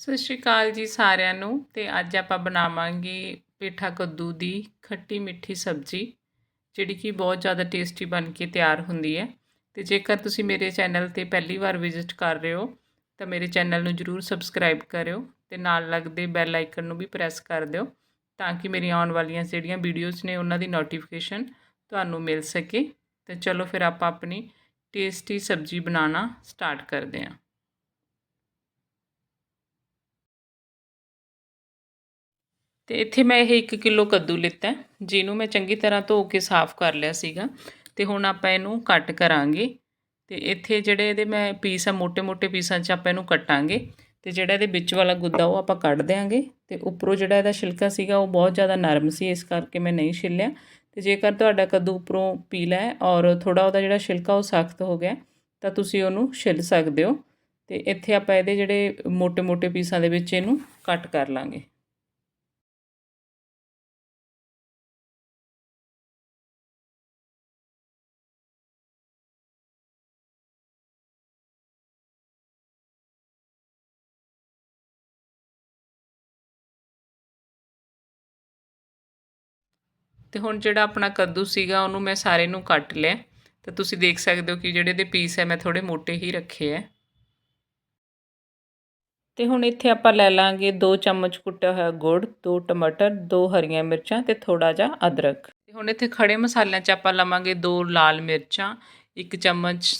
ਸਤਿ ਸ਼੍ਰੀ ਅਕਾਲ ਜੀ ਸਾਰਿਆਂ ਨੂੰ ਤੇ ਅੱਜ ਆਪਾਂ ਬਣਾਵਾਂਗੇ ਪੇਠਾ ਕੱਦੂ ਦੀ ਖੱਟੀ ਮਿੱਠੀ ਸਬਜ਼ੀ, ਜਿਹੜੀ ਕਿ ਬਹੁਤ ਜ਼ਿਆਦਾ ਟੇਸਟੀ ਬਣ ਕੇ ਤਿਆਰ ਹੁੰਦੀ ਹੈ। ਤੇ ਜੇਕਰ ਤੁਸੀਂ ਮੇਰੇ ਚੈਨਲ ਤੇ ਪਹਿਲੀ ਵਾਰ ਵਿਜ਼ਿਟ ਕਰ ਰਹੇ ਹੋ, ਤਾਂ ਮੇਰੇ ਚੈਨਲ ਨੂੰ ਜਰੂਰ ਸਬਸਕ੍ਰਾਈਬ ਕਰਿਓ ਤੇ ਨਾਲ ਲੱਗਦੇ ਬੈਲ ਆਈਕਨ ਨੂੰ ਵੀ ਪ੍ਰੈਸ ਕਰ ਦਿਓ, ਤਾਂ ਕਿ ਮੇਰੀਆਂ ਆਉਣ ਵਾਲੀਆਂ ਜਿਹੜੀਆਂ ਵੀਡੀਓਜ਼ ਨੇ ਉਹਨਾਂ ਦੀ ਨੋਟੀਫਿਕੇਸ਼ਨ ਤੁਹਾਨੂੰ ਮਿਲ ਸਕੇ। ਤੇ ਚਲੋ ਫਿਰ ਆਪਾਂ ਆਪਣੀ ਟੇਸਟੀ ਸਬਜ਼ੀ ਬਣਾਉਣਾ ਸਟਾਰਟ ਕਰਦੇ ਹਾਂ। ਤੇ ਇੱਥੇ ਮੈਂ ਇਹ 1 ਕਿਲੋ ਕੱਦੂ ਲਿੱਤਾ ਜਿਹਨੂੰ ਮੈਂ ਚੰਗੀ ਤਰ੍ਹਾਂ ਧੋ ਕੇ ਸਾਫ਼ ਕਰ ਲਿਆ ਸੀਗਾ। ਤੇ ਹੁਣ ਆਪਾਂ ਇਹਨੂੰ ਕੱਟ ਕਰਾਂਗੇ ਤੇ ਇੱਥੇ ਜਿਹੜੇ ਇਹਦੇ ਮੈਂ ਪੀਸ ਆ ਮੋٹے-ਮੋٹے ਪੀਸਾਂ 'ਚ ਆਪਾਂ ਇਹਨੂੰ ਕੱਟਾਂਗੇ ਤੇ ਜਿਹੜਾ ਇਹਦੇ ਵਿੱਚ ਵਾਲਾ ਗੁੱਦਾ ਉਹ ਆਪਾਂ ਕੱਢ ਦੇਾਂਗੇ ਤੇ ਉੱਪਰੋਂ ਜਿਹੜਾ ਇਹਦਾ ਛਿਲਕਾ ਸੀਗਾ ਉਹ ਬਹੁਤ ਜ਼ਿਆਦਾ ਨਰਮ ਸੀ, ਇਸ ਕਰਕੇ ਮੈਂ ਨਹੀਂ ਛਿੱਲਿਆ। ਤੇ ਜੇਕਰ ਤੁਹਾਡਾ ਕੱਦੂ ਉੱਪਰੋਂ ਪੀਲਾ ਹੈ ਔਰ ਥੋੜਾ ਉਹਦਾ ਜਿਹੜਾ ਛਿਲਕਾ ਉਹ ਸਖਤ ਹੋ ਗਿਆ, ਤਾਂ ਤੁਸੀਂ ਉਹਨੂੰ ਛਿੱਲ ਸਕਦੇ ਹੋ। ਤੇ ਇੱਥੇ ਆਪਾਂ ਇਹਦੇ ਜਿਹੜੇ ਮੋٹے-ਮੋٹے ਪੀਸਾਂ ਦੇ ਵਿੱਚ ਇਹਨੂੰ ਕੱਟ ਕਰ ਲਾਂਗੇ। ਤੇ ਹੁਣ ਜਿਹੜਾ ਆਪਣਾ ਕੱਦੂ ਸੀਗਾ, ਉਹਨੂੰ ਮੈਂ ਸਾਰੇ ਨੂੰ ਕੱਟ ਲਿਆ। ਤੇ ਤੁਸੀਂ ਦੇਖ ਸਕਦੇ ਹੋ ਕਿ ਜਿਹੜੇ ਦੇ ਪੀਸ ਹੈ ਮੈਂ ਥੋੜੇ ਮੋਟੇ ਹੀ ਰੱਖੇ ਹੈ ਤੇ ਹੁਣ ਇੱਥੇ ਆਪਾਂ ਲੈ ਲਾਂਗੇ 2 ਚਮਚ ਕੁੱਟਿਆ ਹੋਇਆ ਗੁੜ 2 ਟਮਾਟਰ 2 ਹਰੀਆਂ ਮਿਰਚਾਂ ਤੇ ਥੋੜਾ ਜਿਹਾ ਅਦਰਕ। ਤੇ ਹੁਣ ਇੱਥੇ ਖੜੇ ਮਸਾਲਿਆਂ 'ਚ ਆਪਾਂ ਲਵਾਂਗੇ 2 ਲਾਲ ਮਿਰਚਾਂ 1 ਚਮਚ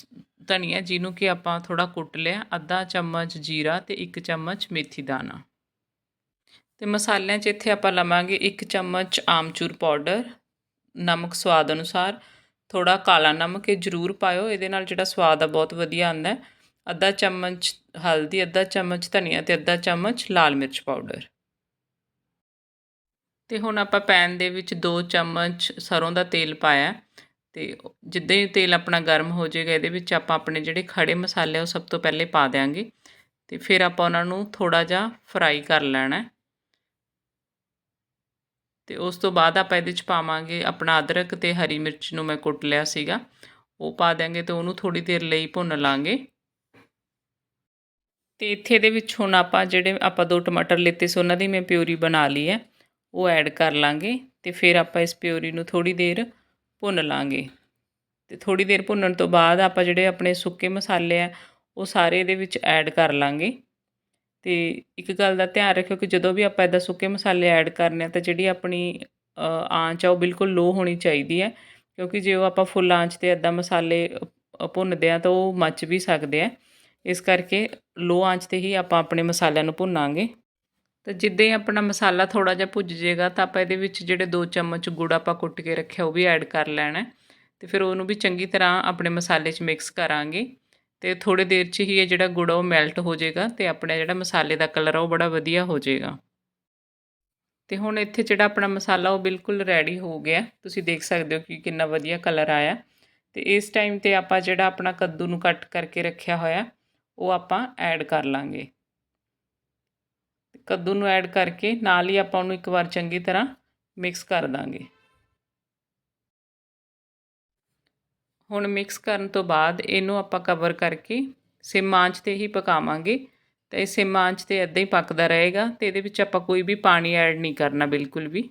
ਧਨੀਆ ਜਿਹਨੂੰ ਕਿ ਆਪਾਂ ਥੋੜਾ ਕੁੱਟ ਲਿਆ, ਅੱਧਾ ਚਮਚ ਜੀਰਾ ਤੇ 1 ਚਮਚ ਮੇਥੀ ਦਾਣਾ। ਤੇ ਮਸਾਲਿਆਂ 'ਚ ਇੱਥੇ ਆਪਾਂ ਲਵਾਂਗੇ 1 ਚਮਚ ਆਮਚੂਰ ਪਾਊਡਰ ਨਮਕ ਸਵਾਦ ਅਨੁਸਾਰ ਥੋੜਾ ਕਾਲਾ ਨਮਕ ਇਹ ਜ਼ਰੂਰ ਪਾਇਓ, ਇਹਦੇ ਨਾਲ ਜਿਹੜਾ ਸਵਾਦ ਆ ਬਹੁਤ ਵਧੀਆ ਆਉਂਦਾ ਅੱਧਾ ਚਮਚ ਹਲਦੀ, ਅੱਧਾ ਚਮਚ ਧਨੀਆ ਤੇ ਅੱਧਾ ਚਮਚ ਲਾਲ ਮਿਰਚ ਪਾਊਡਰ ਤੇ ਹੁਣ ਆਪਾਂ ਪੈਨ ਦੇ ਵਿੱਚ 2 ਚਮਚ ਸਰੋਂ ਦਾ ਤੇਲ ਪਾਇਆ ਤੇ ਜਿੱਦਾਂ ਹੀ ਤੇਲ ਆਪਣਾ ਗਰਮ ਹੋ ਜਾਏਗਾ, ਇਹਦੇ ਵਿੱਚ ਆਪਾਂ ਆਪਣੇ ਜਿਹੜੇ ਖੜੇ ਮਸਾਲੇ ਉਹ ਸਭ ਤੋਂ ਪਹਿਲੇ ਪਾ ਦੇਾਂਗੇ ਤੇ ਫਿਰ ਆਪਾਂ ਉਹਨਾਂ ਨੂੰ ਥੋੜਾ ਜਿਹਾ ਫਰਾਈ ਕਰ ਲੈਣਾ ਤੇ ਉਸ ਤੋਂ ਬਾਅਦ ਆਪਾਂ ਇਹਦੇ 'ਚ ਪਾਵਾਂਗੇ ਆਪਣਾ ਅਦਰਕ ਤੇ ਹਰੀ ਮਿਰਚ ਨੂੰ ਮੈਂ ਕੁੱਟ ਲਿਆ ਸੀਗਾ। ਉਹ ਪਾ ਦਾਂਗੇ ਤੇ ਉਹਨੂੰ ਥੋੜੀ ਦੇਰ ਲਈ ਭੁੰਨ ਲਾਂਗੇ। ਤੇ ਇੱਥੇ ਦੇ ਵਿੱਚ ਹੁਣ ਆਪਾਂ ਜਿਹੜੇ ਆਪਾਂ ਦੋ ਟਮਾਟਰ ਲਿੱਤੇ ਸੀ, ਉਹਨਾਂ ਦੀ ਮੈਂ ਪਿਊਰੀ ਬਣਾ ਲਈ ਹੈ। ਉਹ ਐਡ ਕਰ ਲਾਂਗੇ ਤੇ ਫਿਰ ਆਪਾਂ ਇਸ ਪਿਊਰੀ ਨੂੰ ਥੋੜੀ ਦੇਰ ਭੁੰਨ ਲਾਂਗੇ। ਤੇ ਥੋੜੀ ਦੇਰ ਭੁੰਨਣ ਤੋਂ ਬਾਅਦ ਆਪਾਂ ਜਿਹੜੇ ਆਪਣੇ ਸੁੱਕੇ ਮਸਾਲੇ ਆ, ਉਹ ਸਾਰੇ ਇਹਦੇ ਵਿੱਚ ਐਡ ਕਰ ਲਾਂਗੇ। ਤੇ ਇੱਕ ਗੱਲ ਦਾ ਧਿਆਨ ਰੱਖਿਓ ਕਿ ਜਦੋਂ ਵੀ ਆਪਾਂ ਇਦਾਂ ਸੁੱਕੇ ਮਸਾਲੇ ਐਡ ਕਰਨੇ ਆ ਤਾਂ ਜਿਹੜੀ ਆਪਣੀ ਆਂਚ ਆ ਉਹ ਬਿਲਕੁਲ ਲੋ ਹੋਣੀ ਚਾਹੀਦੀ ਹੈ, ਕਿਉਂਕਿ ਜੇ ਉਹ ਆਪਾਂ ਫੁੱਲ ਆਂਚ ਤੇ ਇਦਾਂ ਮਸਾਲੇ ਭੁੰਨਦੇ ਆ ਤਾਂ ਉਹ ਮੱਚ ਵੀ ਸਕਦੇ ਆ। ਇਸ ਕਰਕੇ ਲੋ ਆਂਚ ਤੇ ਹੀ ਆਪਾਂ ਆਪਣੇ ਮਸਾਲਿਆਂ ਨੂੰ ਭੁੰਨਾਂਗੇ। ਤਾਂ ਜਿੱਦਾਂ ਹੀ ਆਪਣਾ ਮਸਾਲਾ ਥੋੜਾ ਜਿਹਾ ਭੁੱਜ ਜਾਏਗਾ ਤਾਂ ਆਪਾਂ ਇਹਦੇ ਵਿੱਚ ਜਿਹੜੇ 2 ਚਮਚ ਗੁੜ ਆਪਾਂ ਕੁੱਟ ਕੇ ਰੱਖਿਆ ਉਹ ਵੀ ਐਡ ਕਰ ਲੈਣਾ ਤੇ ਫਿਰ ਉਹਨੂੰ ਵੀ ਚੰਗੀ ਤਰ੍ਹਾਂ ਆਪਣੇ ਮਸਾਲੇ 'ਚ ਮਿਕਸ ਕਰਾਂਗੇ। ਤੇ ਥੋੜੇ ਦੇਰ 'ਚ ਹੀ ਇਹ ਜਿਹੜਾ ਗੁੜ ਉਹ ਮੈਲਟ ਹੋ ਜਾਏਗਾ ਤੇ ਆਪਣਾ ਜਿਹੜਾ ਮਸਾਲੇ ਦਾ ਕਲਰ ਆ ਉਹ ਬੜਾ ਵਧੀਆ ਹੋ ਜਾਏਗਾ। ਤੇ ਹੁਣ ਇੱਥੇ ਜਿਹੜਾ ਆਪਣਾ ਮਸਾਲਾ ਉਹ ਬਿਲਕੁਲ ਰੈਡੀ ਹੋ ਗਿਆ। ਤੁਸੀਂ ਦੇਖ ਸਕਦੇ ਹੋ ਕਿ ਕਿੰਨਾ ਵਧੀਆ ਕਲਰ ਆਇਆ। ਤੇ ਇਸ ਟਾਈਮ ਤੇ ਆਪਾਂ ਜਿਹੜਾ ਆਪਣਾ ਕੱਦੂ ਨੂੰ ਕੱਟ ਕਰਕੇ ਰੱਖਿਆ ਹੋਇਆ, ਉਹ ਆਪਾਂ ਐਡ ਕਰ ਲਾਂਗੇ। ਕੱਦੂ ਨੂੰ ਐਡ ਕਰਕੇ ਨਾਲ ਹੀ ਆਪਾਂ ਉਹਨੂੰ ਇੱਕ ਵਾਰ ਚੰਗੀ ਤਰ੍ਹਾਂ ਮਿਕਸ ਕਰ ਦਾਂਗੇ। ਹੁਣ ਮਿਕਸ ਕਰਨ ਤੋਂ ਬਾਅਦ ਇਹਨੂੰ ਆਪਾਂ ਕਵਰ ਕਰਕੇ ਸਿਮ ਆਂਚ ਤੇ ਹੀ ਪਕਾਵਾਂਗੇ। ਤਾਂ ਇਹ ਸਿਮ ਆਂਚ ਤੇ ਇਦਾਂ ਹੀ ਪੱਕਦਾ ਰਹੇਗਾ ਤੇ ਇਹਦੇ ਵਿੱਚ ਆਪਾਂ ਕੋਈ ਵੀ ਪਾਣੀ ਐਡ ਨਹੀਂ ਕਰਨਾ ਬਿਲਕੁਲ ਵੀ।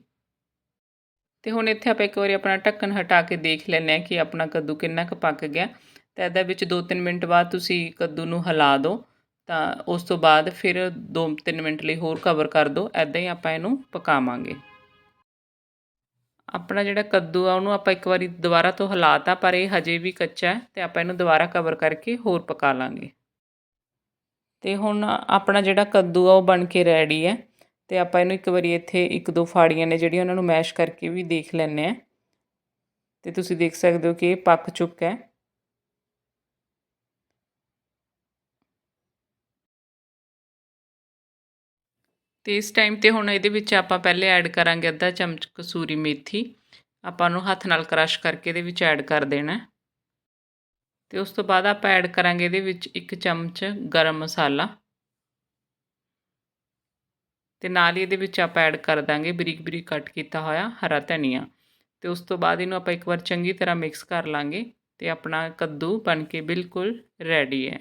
ਤੇ ਹੁਣ ਇੱਥੇ ਆਪਾਂ ਇੱਕ ਵਾਰੀ ਆਪਣਾ ਢੱਕਣ ਹਟਾ ਕੇ ਦੇਖ ਲੈਂਦੇ ਆ ਕਿ ਆਪਣਾ ਕੱਦੂ ਕਿੰਨਾ ਕੁ ਪੱਕ ਗਿਆ। ਤੇ ਇਹਦੇ ਵਿੱਚ 2-3 ਮਿੰਟ ਬਾਅਦ ਤੁਸੀਂ ਕੱਦੂ ਨੂੰ ਹਿਲਾ ਦਿਓ। ਤਾਂ ਉਸ ਤੋਂ ਬਾਅਦ ਫਿਰ 2-3 ਮਿੰਟ ਲਈ ਹੋਰ ਕਵਰ ਕਰ ਦਿਓ। ਐਦਾਂ ਹੀ ਆਪਾਂ ਇਹਨੂੰ ਪਕਾਵਾਂਗੇ। ਆਪਣਾ ਜਿਹੜਾ ਕੱਦੂ ਆ, ਉਹਨੂੰ ਆਪਾਂ ਇੱਕ ਵਾਰੀ ਦੁਬਾਰਾ ਤੋਂ ਹਿਲਾਤਾ, ਪਰ ਇਹ ਹਜੇ ਵੀ ਕੱਚਾ ਹੈ ਤੇ ਆਪਾਂ ਇਹਨੂੰ ਦੁਬਾਰਾ ਕਵਰ ਕਰਕੇ ਹੋਰ ਪਕਾ ਲਾਂਗੇ। ਤੇ ਹੁਣ ਆਪਣਾ ਜਿਹੜਾ ਕੱਦੂ ਆ, ਉਹ ਬਣ ਕੇ ਰੈਡੀ ਹੈ ਤੇ ਆਪਾਂ ਇਹਨੂੰ ਇੱਕ ਵਾਰੀ ਇੱਥੇ ਇੱਕ ਦੋ ਫਾੜੀਆਂ ਨੇ ਜਿਹੜੀਆਂ ਉਹਨਾਂ ਨੂੰ ਮੈਸ਼ ਕਰਕੇ ਵੀ ਦੇਖ ਲੈਣੇ ਆ ਤੇ ਤੁਸੀਂ ਦੇਖ ਸਕਦੇ ਹੋ ਕਿ ਇਹ ਪੱਕ ਚੁੱਕਾ ਹੈ। ਤੇ ਇਸ ਟਾਈਮ ਤੇ ਹੁਣ ਇਹਦੇ ਵਿੱਚ ਆਪਾਂ ਪਹਿਲੇ ਐਡ ਕਰਾਂਗੇ ਅੱਧਾ ਚਮਚ ਕਸੂਰੀ ਮੇਥੀ। ਆਪਾਂ ਨੂੰ ਹੱਥ ਨਾਲ ਕ੍ਰਸ਼ ਕਰਕੇ ਇਹਦੇ ਵਿੱਚ ਐਡ ਕਰ ਦੇਣਾ ਤੇ ਉਸ ਤੋਂ ਬਾਅਦ ਆਪਾਂ ਐਡ ਕਰਾਂਗੇ ਇਹਦੇ ਵਿੱਚ 1 ਚਮਚ ਗਰਮ ਮਸਾਲਾ। ਤੇ ਨਾਲ ਹੀ ਇਹਦੇ ਵਿੱਚ ਆਪਾਂ ਐਡ ਕਰ ਦਾਂਗੇ ਬਰੀਕ ਬਰੀਕ ਕੱਟ ਕੀਤਾ ਹੋਇਆ ਹਰਾ ਧਨੀਆ। ਤੇ ਉਸ ਤੋਂ ਬਾਅਦ ਇਹਨੂੰ ਆਪਾਂ ਇੱਕ ਵਾਰ ਚੰਗੀ ਤਰ੍ਹਾਂ ਮਿਕਸ ਕਰ ਲਾਂਗੇ ਤੇ ਆਪਣਾ ਕੱਦੂ ਬਣ ਕੇ ਬਿਲਕੁਲ ਰੈਡੀ ਹੈ।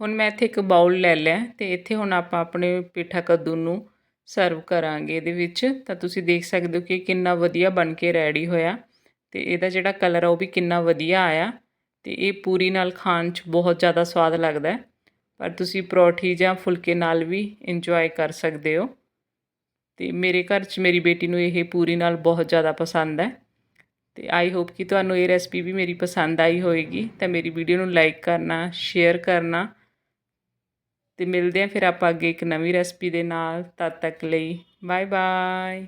ਹੁਣ ਮੈਂ ਇੱਥੇ ਇੱਕ ਬਾਉਲ ਲੈ ਲਿਆ ਤੇ ਇੱਥੇ ਹੁਣ ਆਪਾਂ ਆਪਣੇ ਪੇਠਾ ਕੱਦੂ ਨੂੰ ਸਰਵ ਕਰਾਂਗੇ ਇਹਦੇ ਵਿੱਚ। ਤਾਂ ਤੁਸੀਂ ਦੇਖ ਸਕਦੇ ਹੋ ਕਿ ਕਿੰਨਾ ਵਧੀਆ ਬਣ ਕੇ ਰੈਡੀ ਹੋਇਆ ਤੇ ਇਹਦਾ ਜਿਹੜਾ ਕਲਰ ਆ ਉਹ ਵੀ ਕਿੰਨਾ ਵਧੀਆ ਆਇਆ ਤੇ ਇਹ ਪੂਰੀ ਨਾਲ ਖਾਣ 'ਚ ਬਹੁਤ ਜ਼ਿਆਦਾ ਸਵਾਦ ਲੱਗਦਾ ਹੈ। ਪਰ ਤੁਸੀਂ ਪਰੌਠੀ ਜਾਂ ਫੁਲਕੇ ਨਾਲ ਵੀ ਇੰਜੋਏ ਕਰ ਸਕਦੇ ਹੋ। ਤੇ ਮੇਰੇ ਘਰ 'ਚ ਮੇਰੀ ਬੇਟੀ ਨੂੰ ਇਹ ਪੂਰੀ ਨਾਲ ਬਹੁਤ ਜ਼ਿਆਦਾ ਪਸੰਦ ਹੈ। ਤੇ ਆਈ ਹੋਪ ਕਿ ਤੁਹਾਨੂੰ ਇਹ ਰੈਸਪੀ ਵੀ ਮੇਰੀ ਪਸੰਦ ਆਈ ਹੋਵੇਗੀ ਤਾਂ ਮੇਰੀ ਵੀਡੀਓ ਨੂੰ ਲਾਈਕ ਕਰਨਾ ਸ਼ੇਅਰ ਕਰਨਾ ਅਤੇ ਮਿਲਦੇ ਹਾਂ ਫਿਰ ਆਪਾਂ ਅੱਗੇ ਇੱਕ ਨਵੀਂ ਰੈਸਪੀ ਦੇ ਨਾਲ, ਤਦ ਤੱਕ ਲਈ ਬਾਏ ਬਾਏ